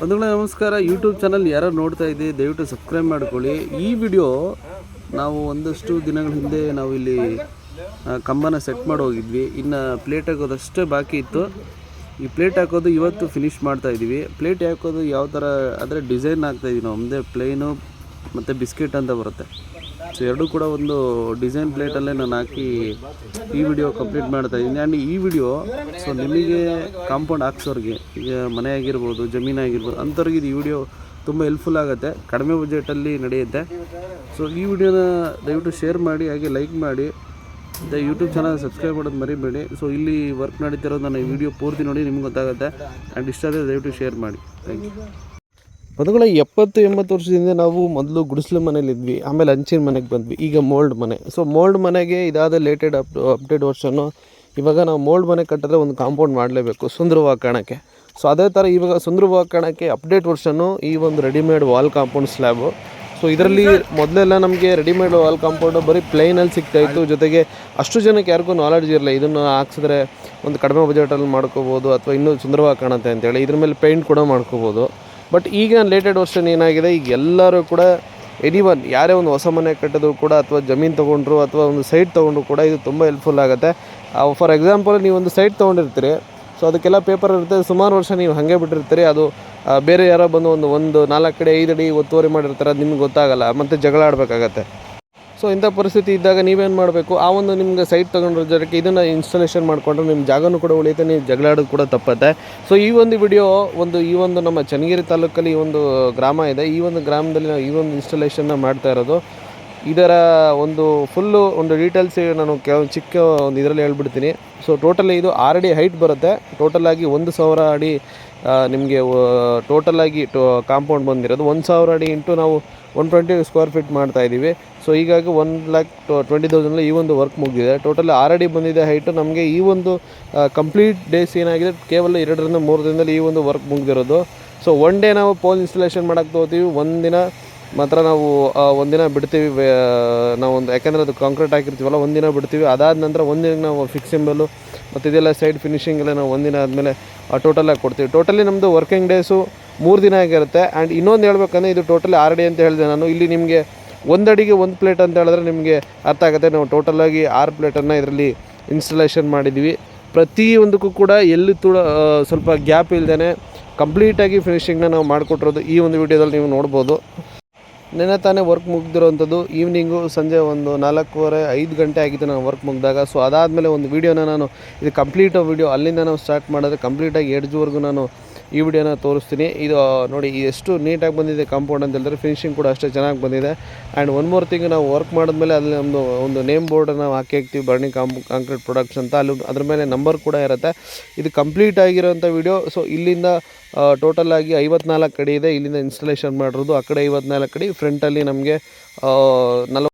ಬಂಧುಗಳೇ, ನಮಸ್ಕಾರ. YouTube channel ಯಾರು ನೋಡ್ತಾ ಇದ್ದೀವಿ ದಯವಿಟ್ಟು ಸಬ್ಸ್ಕ್ರೈಬ್ ಮಾಡ್ಕೊಳ್ಳಿ. ಈ ವಿಡಿಯೋ ನಾವು ಒಂದಷ್ಟು ದಿನಗಳ ಹಿಂದೆ ನಾವು ಇಲ್ಲಿ ಕಂಬನ ಸೆಟ್ ಮಾಡಿ ಹೋಗಿದ್ವಿ. ಇನ್ನು ಪ್ಲೇಟ್ ಹಾಕೋದಷ್ಟೇ ಬಾಕಿ ಇತ್ತು. ಈ ಪ್ಲೇಟ್ ಹಾಕೋದು ಇವತ್ತು ಫಿನಿಶ್ ಮಾಡ್ತಾ ಇದ್ದೀವಿ. ಪ್ಲೇಟ್ ಹಾಕೋದು ಯಾವ ಥರ ಅಂದರೆ ಡಿಸೈನ್ ಹಾಕ್ತಾ ನಾವು ಒಂದೇ ಪ್ಲೇನು ಮತ್ತು ಬಿಸ್ಕೆಟ್ ಅಂತ ಬರುತ್ತೆ. ಸೊ ಎರಡೂ ಕೂಡ ಒಂದು ಡಿಸೈನ್ ಪ್ಲೇಟಲ್ಲೇ ನಾನು ಹಾಕಿ ಈ ವಿಡಿಯೋ ಕಂಪ್ಲೀಟ್ ಮಾಡ್ತಾ ಇದ್ದೀನಿ. ಆ್ಯಂಡ್ ಈ ವಿಡಿಯೋ ಸೊ ನಿಮಗೆ ಕಾಂಪೌಂಡ್ ಹಾಕ್ಸೋರಿಗೆ, ಈಗ ಮನೆ ಆಗಿರ್ಬೋದು, ಜಮೀನು ಆಗಿರ್ಬೋದು, ಅಂಥವ್ರಿಗೆ ಇದು ಈ ವಿಡಿಯೋ ತುಂಬ ಹೆಲ್ಪ್ಫುಲ್ ಆಗುತ್ತೆ. ಕಡಿಮೆ ಬಜೆಟಲ್ಲಿ ನಡೆಯುತ್ತೆ. ಸೊ ಈ ವಿಡಿಯೋನ ದಯವಿಟ್ಟು ಶೇರ್ ಮಾಡಿ, ಹಾಗೆ ಲೈಕ್ ಮಾಡಿ. ಮತ್ತು ಯೂಟ್ಯೂಬ್ ಚಾನಲ್ ಸಬ್ಸ್ಕ್ರೈಬ್ ಮಾಡೋದು ಮರಿಬೇಡಿ. ಸೊ ಇಲ್ಲಿ ವರ್ಕ್ ನಡೀತಿರೋದು ನಾನು ಈ ವಿಡಿಯೋ ಪೂರ್ತಿ ನೋಡಿ ನಿಮ್ಗೆ ಗೊತ್ತಾಗುತ್ತೆ. ಆ್ಯಂಡ್ ಇಷ್ಟ ಆದರೆ ದಯವಿಟ್ಟು ಶೇರ್ ಮಾಡಿ. ಥ್ಯಾಂಕ್ ಯು ಬದುಗಳ ಎಪ್ಪತ್ತು, ಎಂಬತ್ತು ವರ್ಷದಿಂದ ನಾವು ಮೊದಲು ಗುಡಿಸ್ಲು ಮನೇಲಿದ್ವಿ ಆಮೇಲೆ ಹಂಚಿನ ಮನೆಗೆ ಬಂದ್ವಿ, ಈಗ ಮೋಲ್ಡ್ ಮನೆ. ಸೊ ಮೋಲ್ಡ್ ಮನೆಗೆ ಇದಾದ ಲೇಟೆಡ್ ಅಪ್ ಅಪ್ಡೇಟ್ ವರ್ಷನು ಇವಾಗ ನಾವು ಮೋಲ್ಡ್ ಮನೆ ಕಟ್ಟಿದ್ರೆ ಒಂದು ಕಾಂಪೌಂಡ್ ಮಾಡಲೇಬೇಕು ಸುಂದರವಾಗಿ ಕಾಣೋಕ್ಕೆ ಸೊ ಅದೇ ಥರ ಇವಾಗ ಸುಂದರವಾಗಿ ಕಾಣೋಕ್ಕೆ ಅಪ್ಡೇಟ್ ವರ್ಷನು ಈ ಒಂದು readymade wall compound slab so ಇದರಲ್ಲಿ ಮೊದಲೆಲ್ಲ ನಮಗೆ ರೆಡಿಮೇಡ್ ವಾಲ್ ಕಾಂಪೌಂಡು ಬರೀ ಪ್ಲೇನಲ್ಲಿ ಸಿಗ್ತಾ ಇತ್ತು. ಜೊತೆಗೆ ಅಷ್ಟು ಜನಕ್ಕೆ ಯಾರಿಗೂ ನಾಲೆಡ್ಜ್ ಇರಲ್ಲ ಇದನ್ನು ಹಾಕ್ಸಿದ್ರೆ ಒಂದು ಕಡಿಮೆ ಬಜೆಟಲ್ಲಿ ಮಾಡ್ಕೋಬೋದು, ಅಥವಾ ಇನ್ನೂ ಸುಂದರವಾಗಿ ಕಾಣುತ್ತೆ ಅಂತೇಳಿ ಇದ್ರ ಮೇಲೆ ಪೇಂಟ್ ಕೂಡ ಮಾಡ್ಕೋಬೋದು. ಬಟ್ ಈಗ ಲೇಟೆಡ್ ವರ್ಷನ್ ಏನಾಗಿದೆ? ಈಗ ಎಲ್ಲರೂ ಕೂಡ ಎನಿ ಒನ್ ಯಾರೇ ಒಂದು ಹೊಸ ಮನೆ ಕಟ್ಟಿದ್ರು ಕೂಡ ಅಥವಾ ಜಮೀನು ತೊಗೊಂಡ್ರು ಅಥವಾ ಒಂದು ಸೈಟ್ ತೊಗೊಂಡ್ರು ಕೂಡ ಇದು ತುಂಬ ಹೆಲ್ಪ್ಫುಲ್ ಆಗುತ್ತೆ. ಫಾರ್ ಎಕ್ಸಾಂಪಲ್ ನೀವು ಒಂದು ಸೈಟ್ ತೊಗೊಂಡಿರ್ತೀರಿ. ಸೊ ಅದಕ್ಕೆಲ್ಲ ಪೇಪರ್ ಇರುತ್ತೆ. ಸುಮಾರು ವರ್ಷ ನೀವು ಹಾಗೆ ಬಿಟ್ಟಿರ್ತೀರಿ. ಅದು ಬೇರೆ ಯಾರೋ ಬಂದು ಒಂದು ಒಂದು ನಾಲ್ಕು ಅಡಿ, ಐದು ಅಡಿ ಒತ್ತುವರಿ ಮಾಡಿರ್ತಾರೆ. ಅದು ನಿಮ್ಗೆ ಗೊತ್ತಾಗಲ್ಲ. ಮತ್ತು ಜಗಳ ಆಡಬೇಕಾಗತ್ತೆ. ಸೊ ಇಂಥ ಪರಿಸ್ಥಿತಿ ಇದ್ದಾಗ ನೀವೇನು ಮಾಡಬೇಕು? ಆ ಒಂದು ನಿಮ್ಗೆ ಸೈಟ್ ತೊಗೊಂಡ್ರ ಜೊತೆಗೆ ಇದನ್ನು ಇನ್ಸ್ಟಾಲೇಷನ್ ಮಾಡಿಕೊಂಡ್ರೆ ನಿಮ್ಮ ಜಾಗನೂ ಕೂಡ ಉಳಿಯುತ್ತೆ, ನೀವು ಜಗಳಾಡೋದು ಕೂಡ ತಪ್ಪತ್ತೆ. ಸೊ ಈ ಒಂದು ವಿಡಿಯೋ ಒಂದು, ಈ ಒಂದು ನಮ್ಮ ಚನ್ನಗಿರಿ ತಾಲೂಕಲ್ಲಿ ಒಂದು ಗ್ರಾಮ ಇದೆ. ಈ ಒಂದು ಗ್ರಾಮದಲ್ಲಿ ನಾವು ಈ ಒಂದು ಇನ್ಸ್ಟಾಲೇಷನ್ನ ಮಾಡ್ತಾ ಇರೋದು. ಇದರ ಒಂದು ಫುಲ್ಲು ಒಂದು ಡೀಟೇಲ್ಸ್ ನಾನು ಕೆಲ ಚಿಕ್ಕ ಒಂದು ಇದರಲ್ಲಿ ಹೇಳ್ಬಿಡ್ತೀನಿ. ಸೊ ಟೋಟಲಿ ಇದು ಆರು ಅಡಿ ಹೈಟ್ ಬರುತ್ತೆ. ಟೋಟಲಾಗಿ ಒಂದು ಸಾವಿರ ಅಡಿ ನಿಮಗೆ ಟೋಟಲಾಗಿ ಟೋ ಕಾಂಪೌಂಡ್ ಬಂದಿರೋದು. ಒಂದು ಸಾವಿರ ಅಡಿ ಇಂಟು ನಾವು ಒನ್ ಟ್ವೆಂಟಿ ಸ್ಕ್ವೇರ್ ಫೀಟ್ ಮಾಡ್ತಾ ಇದ್ದೀವಿ ಸೊ ಹೀಗಾಗಿ ಒನ್ ಲ್ಯಾಕ್ ಟ್ವೆಂಟಿ ತೌಸಂಡಲ್ಲಿ ಈ ಒಂದು ವರ್ಕ್ ಮುಗಿದಿದೆ. ಟೋಟಲ್ ಆರು ಅಡಿ ಬಂದಿದೆ ಹೈಟು ನಮಗೆ ಈ ಒಂದು ಕಂಪ್ಲೀಟ್ ಡೇಸ್ ಏನಾಗಿದೆ? ಕೇವಲ ಎರಡರಿಂದ ಮೂರು ದಿನದಲ್ಲಿ ಈ ಒಂದು ವರ್ಕ್ ಮುಗಿದಿರೋದು. ಸೊ ಒನ್ ಡೇ ನಾವು ಪೋಲ್ ಇನ್ಸ್ಟಾಲೇಷನ್ ಮಾಡೋಕ್ಕೆ ತೊಗೋತೀವಿ ಒಂದಿನ ಮಾತ್ರ ನಾವು ಒಂದಿನ ಬಿಡ್ತೀವಿ ನಾವು ಒಂದು, ಯಾಕೆಂದರೆ ಅದು ಕಾಂಕ್ರೀಟ್ ಹಾಕಿರ್ತೀವಲ್ಲ, ಒಂದಿನ ಬಿಡ್ತೀವಿ. ಅದಾದ ನಂತರ ಒಂದಿನ ನಾವು ಫಿಕ್ಸಿಂಬಲು ಮತ್ತು ಇದೆಲ್ಲ ಸೈಡ್ ಫಿನಿಷಿಂಗ್ ಎಲ್ಲ ನಾವು ಒಂದಿನ ಆದಮೇಲೆ ಟೋಟಲಾಗಿ ಕೊಡ್ತೀವಿ. ಟೋಟಲಿ ನಮ್ಮದು ವರ್ಕಿಂಗ್ ಡೇಸು ಮೂರು ದಿನ ಆಗಿರುತ್ತೆ. ಆ್ಯಂಡ್ ಇನ್ನೊಂದು ಹೇಳ್ಬೇಕಂದ್ರೆ, ಇದು ಟೋಟಲಿ ಆರ್ ಡಿ ಅಂತ ಹೇಳಿದೆ ನಾನು. ಇಲ್ಲಿ ನಿಮಗೆ ಒಂದು ಅಡಿಗೆ ಒಂದು ಪ್ಲೇಟ್ ಅಂತ ಹೇಳಿದ್ರೆ ನಿಮಗೆ ಅರ್ಥ ಆಗುತ್ತೆ. ನಾವು ಟೋಟಲಾಗಿ ಆರು ಪ್ಲೇಟನ್ನು ಇದರಲ್ಲಿ ಇನ್ಸ್ಟಾಲೇಷನ್ ಮಾಡಿದ್ವಿ. ಪ್ರತಿಯೊಂದಕ್ಕೂ ಕೂಡ ಎಲ್ಲಿ ತುಳ ಸ್ವಲ್ಪ ಗ್ಯಾಪ್ ಇಲ್ದೇ ಕಂಪ್ಲೀಟಾಗಿ ಫಿನಿಷಿಂಗ್ನ ನಾವು ಮಾಡಿಕೊಟ್ಟಿರೋದು ಈ ಒಂದು ವಿಡಿಯೋದಲ್ಲಿ ನೀವು ನೋಡ್ಬೋದು. ನೆನೆ ತಾನೇ ವರ್ಕ್ ಮುಗ್ದಿರೋವಂಥದ್ದು. ಈವ್ನಿಂಗು ಸಂಜೆ ಒಂದು ನಾಲ್ಕೂವರೆ ಐದು ಗಂಟೆ ಆಗಿತ್ತು ನಾನು ವರ್ಕ್ ಮುಗಿದಾಗ. ಸೊ ಅದಾದಮೇಲೆ ಒಂದು ವೀಡಿಯೋನ ನಾನು, ಇದು ಕಂಪ್ಲೀಟ್ ವೀಡಿಯೋ ಅಲ್ಲಿಂದ ನಾವು ಸ್ಟಾರ್ಟ್ ಮಾಡಿದ್ರೆ ಕಂಪ್ಲೀಟಾಗಿ ಎಡ್ಜ್ವರೆಗೂ ನಾನು ಈ ವಿಡಿಯೋನ ತೋರಿಸ್ತೀನಿ. ಇದು ನೋಡಿ ಎಷ್ಟು ನೀಟಾಗಿ ಬಂದಿದೆ ಕಾಂಪೌಂಡ್ ಅಂತ ಹೇಳಿದ್ರೆ ಫಿನಿಶಿಂಗ್ ಕೂಡ ಅಷ್ಟೇ ಚೆನ್ನಾಗಿ ಬಂದಿದೆ. ಆ್ಯಂಡ್ ಒನ್ ಮೋರ್ ಥಿಂಗ್ ನಾವು ವರ್ಕ್ ಮಾಡಿದ್ಮೇಲೆ ಅಲ್ಲಿ ನಮ್ಮದು ಒಂದು ನೇಮ್ ಬೋರ್ಡ್ ನಾವು ಹಾಕಿ ಹಾಕ್ತೀವಿ ಬರ್ನಿಂಗ್ ಕಾಂಪ್ ಕಾಂಕ್ರೀಟ್ ಪ್ರೊಡಕ್ಟ್ಸ್ ಅಂತ. ಅಲ್ಲಿ ಅದ್ರ ಮೇಲೆ ನಂಬರ್ ಕೂಡ ಇರುತ್ತೆ. ಇದು ಕಂಪ್ಲೀಟ್ ಆಗಿರೋಂಥ ವಿಡಿಯೋ ಸೊ ಇಲ್ಲಿಂದ ಟೋಟಲ್ ಆಗಿ ಐವತ್ನಾಲ್ಕು ಕಡೆ ಇದೆ. ಇಲ್ಲಿಂದ ಇನ್ಸ್ಟಾಲೇಷನ್ ಮಾಡಿರೋದು. ಆ ಕಡೆ ಐವತ್ನಾಲ್ಕು ಕಡೆ ಫ್ರಂಟಲ್ಲಿ ನಮಗೆ ನಲವತ್ತು